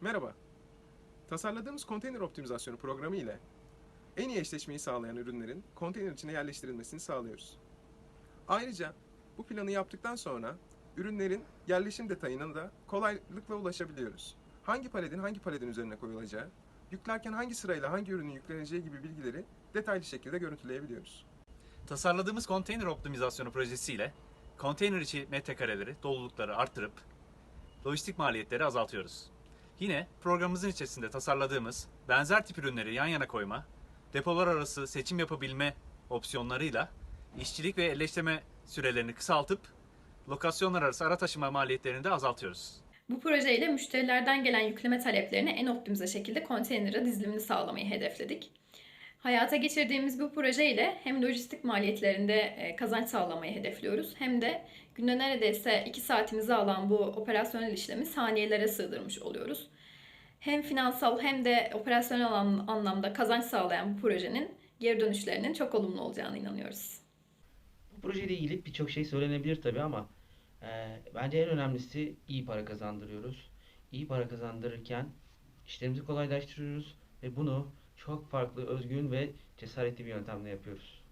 Merhaba. Tasarladığımız konteyner optimizasyonu programı ile en iyi eşleşmeyi sağlayan ürünlerin konteyner içine yerleştirilmesini sağlıyoruz. Ayrıca bu planı yaptıktan sonra ürünlerin yerleşim detayına da kolaylıkla ulaşabiliyoruz. Hangi paletin hangi paletin üzerine koyulacağı, yüklerken hangi sırayla hangi ürünün yükleneceği gibi bilgileri detaylı şekilde görüntüleyebiliyoruz. Tasarladığımız konteyner optimizasyonu projesiyle konteyner içi metrekareleri, dolulukları arttırıp lojistik maliyetleri azaltıyoruz. Yine programımızın içerisinde tasarladığımız benzer tip ürünleri yan yana koyma, depolar arası seçim yapabilme opsiyonlarıyla işçilik ve elleştirme sürelerini kısaltıp lokasyonlar arası ara taşıma maliyetlerini de azaltıyoruz. Bu projeyle müşterilerden gelen yükleme taleplerini en optimize şekilde konteynere dizilimini sağlamayı hedefledik. Hayata geçirdiğimiz bu projeyle hem lojistik maliyetlerinde e, kazanç sağlamayı hedefliyoruz hem de günde neredeyse 2 saatimizi alan bu operasyonel işlemi saniyelere sığdırmış oluyoruz. Hem finansal hem de operasyonel anlamda kazanç sağlayan bu projenin geri dönüşlerinin çok olumlu olacağına inanıyoruz. Bu projeyle ilgili birçok şey söylenebilir tabii ama e, bence en önemlisi iyi para kazandırıyoruz. İyi para kazandırırken işlerimizi kolaylaştırıyoruz ve bunu çok farklı, özgün ve cesaretli bir yöntemle yapıyoruz.